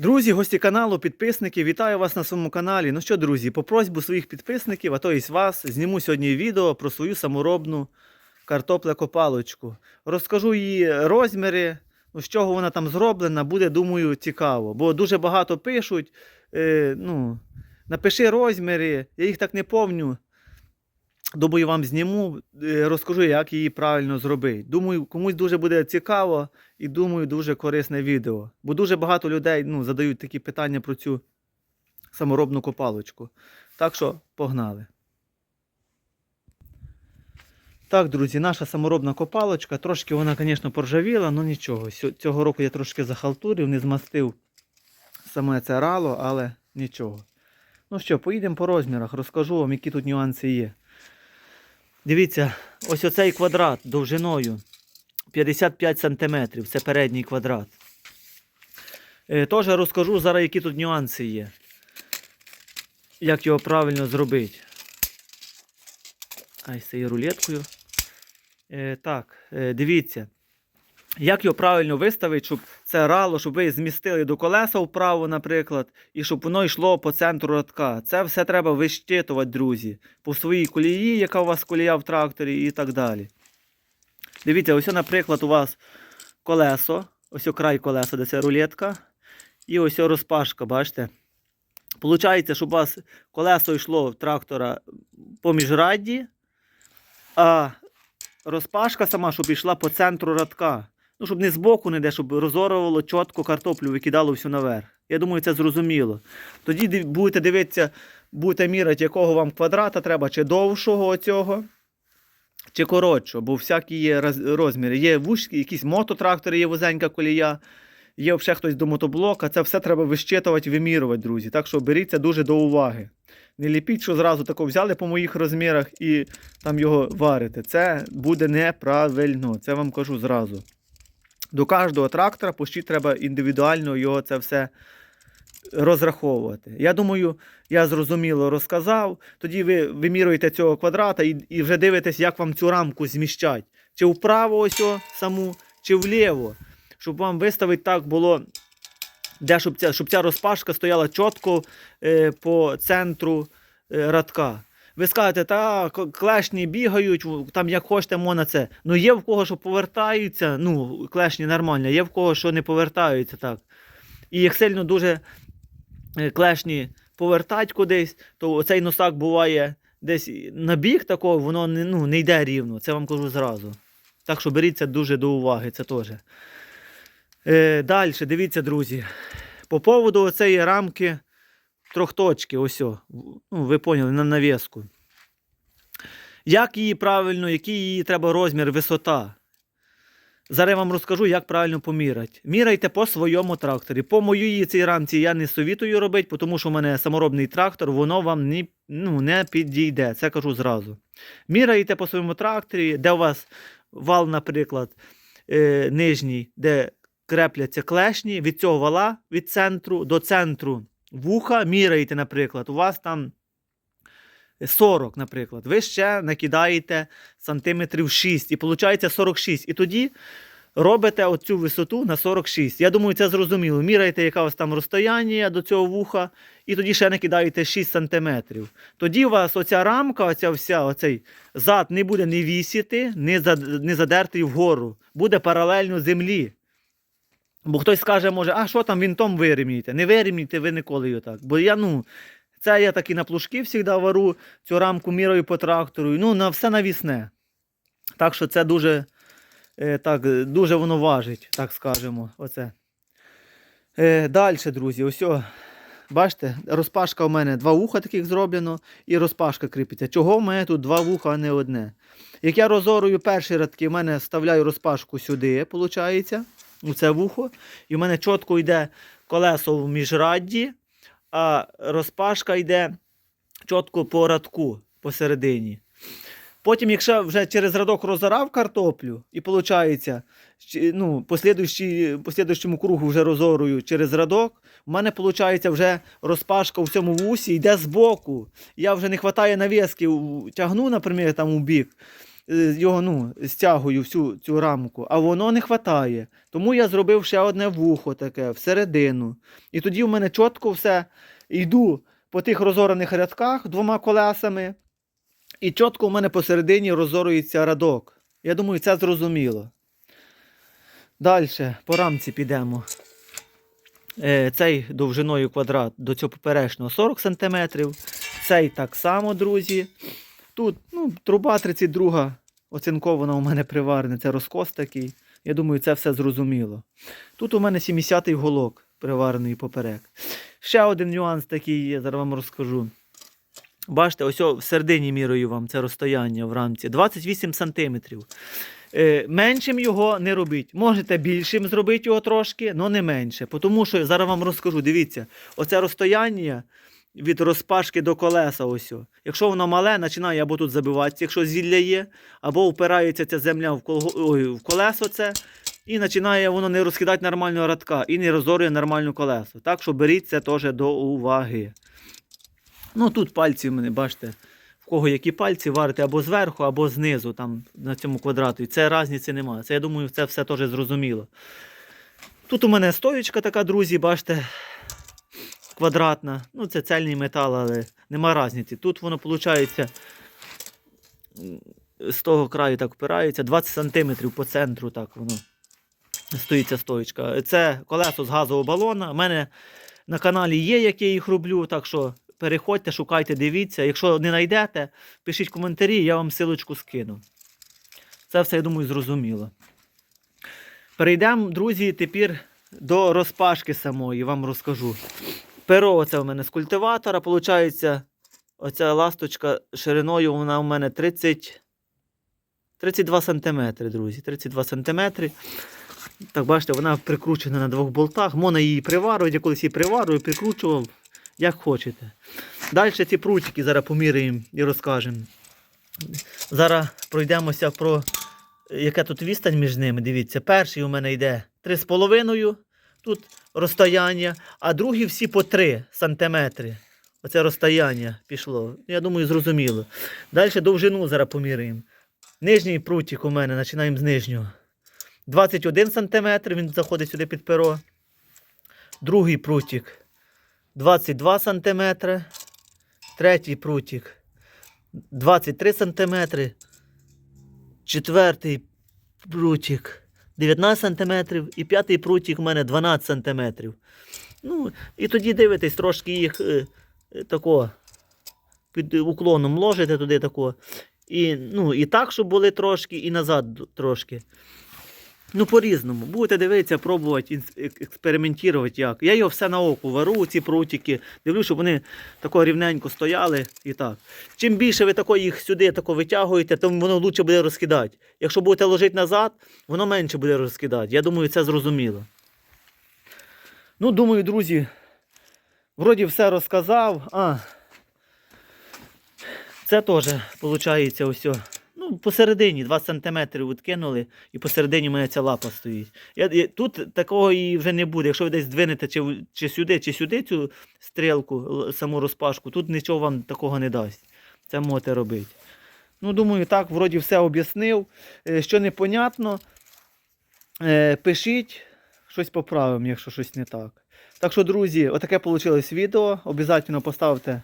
Друзі, гості каналу, підписники, вітаю вас на своєму каналі. Ну що, друзі, по просьбу своїх підписників, а то і вас, зніму сьогодні відео про свою саморобну картоплекопалочку. Розкажу її розміри, ну, з чого вона там зроблена, буде, думаю, цікаво. Бо дуже багато пишуть. Е, ну, напиши розміри, я їх так не помню. Думаю, вам зніму, е, розкажу, як її правильно зробити. Думаю, комусь дуже буде цікаво і думаю, дуже корисне відео. Бо дуже багато людей ну, задають такі питання про цю саморобну копалочку. Так що погнали. Так, друзі, наша саморобна копалочка. Трошки вона, звісно, поржавіла, але нічого. Цього року я трошки захалтурив, не змастив саме це рало, але нічого. Ну що, поїдемо по розмірах, розкажу вам, які тут нюанси є. Дивіться, ось оцей квадрат довжиною 55 см, це передній квадрат. Е, Теж розкажу зараз, які тут нюанси є. Як його правильно зробити. Ай, з цією рулеткою. Е, так, е, дивіться. Як його правильно виставити, щоб це рало, щоб ви змістили до колеса вправо, наприклад, і щоб воно йшло по центру радка. Це все треба вищитувати, друзі, по своїй колії, яка у вас колія в тракторі, і так далі. Дивіться, ось, наприклад, у вас колесо, ось край колеса, де це рулетка, і ось розпашка, бачите? Получається, щоб у вас колесо йшло в трактора по міжрадді, а розпашка сама, щоб йшла по центру радка. Ну, щоб не збоку не де, щоб розорвало чітко картоплю, викидало всю наверх. Я думаю, це зрозуміло. Тоді будете дивитися, будете міряти, якого вам квадрата треба, чи довшого оцього, чи коротшого, бо всякі є розміри. Є вузькі, якісь мототрактори, є вузенька колія, є взагалі хтось до мотоблока. Це все треба вищитувати, вимірювати, друзі. Так що беріть це дуже до уваги. Не ліпіть, що зразу тако взяли по моїх розмірах і там його варите. Це буде неправильно, це вам кажу зразу. До кожного трактора почти треба індивідуально його це все розраховувати. Я думаю, я зрозуміло розказав. Тоді ви вимірюєте цього квадрата і, і вже дивитесь, як вам цю рамку зміщать. Чи вправо ось саму, чи вліво. Щоб вам виставити так було, де щоб ця, щоб ця розпашка стояла чітко е, по центру е, радка. Ви скажете, та клешні бігають, там як хочете, можна це. Ну є в кого, що повертаються, ну, клешні нормально, є в кого, що не повертаються так. І як сильно дуже е, клешні повертать кудись, то цей носак буває десь на бік такого, воно не, ну, не йде рівно. Це вам кажу зразу. Так що беріть це дуже до уваги, це теж. Е, Далі, дивіться, друзі. По поводу цієї рамки трьохточки, ось. Ну, ви поняли, на навіску. Як її правильно, який її треба розмір, висота. Зараз я вам розкажу, як правильно поміряти. Міряйте по своєму тракторі. По моїй цій рамці я не совітую робити, тому що в мене саморобний трактор, воно вам не, ну, не підійде. Це кажу зразу. Міряйте по своєму тракторі, де у вас вал, наприклад, е, нижній, де крепляться клешні, від цього вала, від центру до центру вуха, міряєте, наприклад, у вас там 40, наприклад. Ви ще накидаєте сантиметрів 6 і виходить 46. І тоді робите оцю висоту на 46. Я думаю, це зрозуміло. Міряєте, яке у вас там розстояння до цього вуха, і тоді ще накидаєте 6 сантиметрів. Тоді у вас оця рамка, оця вся, оцей зад не буде не вісіти, не, задертий вгору. Буде паралельно землі. Бо хтось скаже, може, а що там вінтом вирівнюєте? Не вирівнюйте ви ніколи його так. Бо я, ну, це я так і на плужки завжди вару, цю рамку мірою по трактору. Ну, на все навісне. Так що це дуже, е, так, дуже воно важить, так скажемо. Оце. Е, Далі, друзі, ось. Бачите, розпашка у мене два вуха таких зроблено, і розпашка кріпиться. Чого в мене тут два вуха, а не одне? Як я розорую перші радки, в мене вставляю розпашку сюди, виходить, у це вухо, і в мене чітко йде колесо в міжрадді, а розпашка йде чітко по радку посередині. Потім, якщо вже через радок розорав картоплю, і виходить, ну, послідуючому кругу вже розорую через радок, у мене виходить вже розпашка в цьому вусі йде збоку. Я вже не вистачає навіски, тягну, наприклад, там у бік. Е, його ну, стягую всю цю рамку, а воно не вистачає. Тому я зробив ще одне вухо таке всередину. І тоді в мене чітко все йду по тих розораних рядках двома колесами, і чітко у мене посередині розорується радок. Я думаю, це зрозуміло. Далі по рамці підемо. Е, Цей довжиною квадрат до цього поперечного 40 см. Цей так само, друзі. Тут ну, труба 32 оцинкована у мене приварена, це розкос такий. Я думаю, це все зрозуміло. Тут у мене 70-й голок приварений поперек. Ще один нюанс такий є, зараз вам розкажу. Бачите, ось в середині мірою вам це розстояння в рамці 28 см. Е, меншим його не робіть. Можете більшим зробити його трошки, але не менше. Тому що зараз вам розкажу, дивіться, оце розстояння від розпашки до колеса. Ось. Якщо воно мале, починає або тут забиватися, якщо зілля є, або впирається ця земля в, колго... Ой, в колесо це, і починає воно не розкидати нормального радка і не розорює нормальну колесо. Так що беріть це теж до уваги. Ну тут пальці в мене, бачите, в кого які пальці варите або зверху, або знизу, там на цьому квадрату. І це різниці немає. Це я думаю, це все теж зрозуміло. Тут у мене стоєчка така, друзі, бачите, квадратна. Ну, це цельний метал, але нема різниці. Тут воно виходить з того краю так впирається, 20 см по центру так воно стоїть ця стоєчка. Це колесо з газового балона. У мене на каналі є, як я їх роблю, так що переходьте, шукайте, дивіться. Якщо не знайдете, пишіть коментарі, я вам силочку скину. Це все, я думаю, зрозуміло. Перейдемо, друзі, тепер до розпашки самої, вам розкажу. Перо оце у мене з культиватора, виходить, оця ласточка шириною вона у мене 30, 32 см, друзі. 32 см. Так, бачите, вона прикручена на двох болтах. Можна її приварювати, я колись її приварював, прикручував, як хочете. Далі ці прутики зараз поміряємо і розкажемо. Зараз пройдемося про яка тут відстань між ними. Дивіться, перший у мене йде 3,5 тут розстояння, а другі всі по 3 сантиметри. Оце розстояння пішло. Я думаю, зрозуміло. Далі довжину зараз поміряємо. Нижній прутик у мене, починаємо з нижнього. 21 см, він заходить сюди під перо. Другий прутик 22 см. Третій прутик 23 см. Четвертий прутик 19 см. І п'ятий прутик у мене 12 см. Ну, і тоді дивитесь, трошки їх е, е, тако під уклоном ложите туди тако. І, ну, і так, щоб були трошки, і назад трошки. Ну, по-різному. Будете дивитися, пробувати, експериментувати як. Я його все на око вару, ці прутики. Дивлюсь, щоб вони тако рівненько стояли і так. Чим більше ви тако їх сюди тако витягуєте, тим воно краще буде розкидати. Якщо будете ложити назад, воно менше буде розкидати. Я думаю, це зрозуміло. Ну, думаю, друзі, вроді все розказав. А, це теж, виходить, ось. Посередині 20 см відкинули, і посередині у мене ця лапа стоїть. Я, я- тут такого і вже не буде. Якщо ви десь двинете чи, чи сюди, чи сюди цю стрілку, саму розпашку, тут нічого вам такого не дасть. Це можете робити. Ну, думаю, так, вроді все об'яснив. Е, Що непонятно, е, пишіть, щось поправимо, якщо щось не так. Так що, друзі, отаке вийшло відео. Обов'язково поставте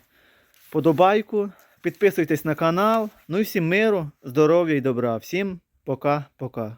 подобайку, підписуйтесь на канал. Ну і всім миру, здоров'я і добра. Всім пока-пока.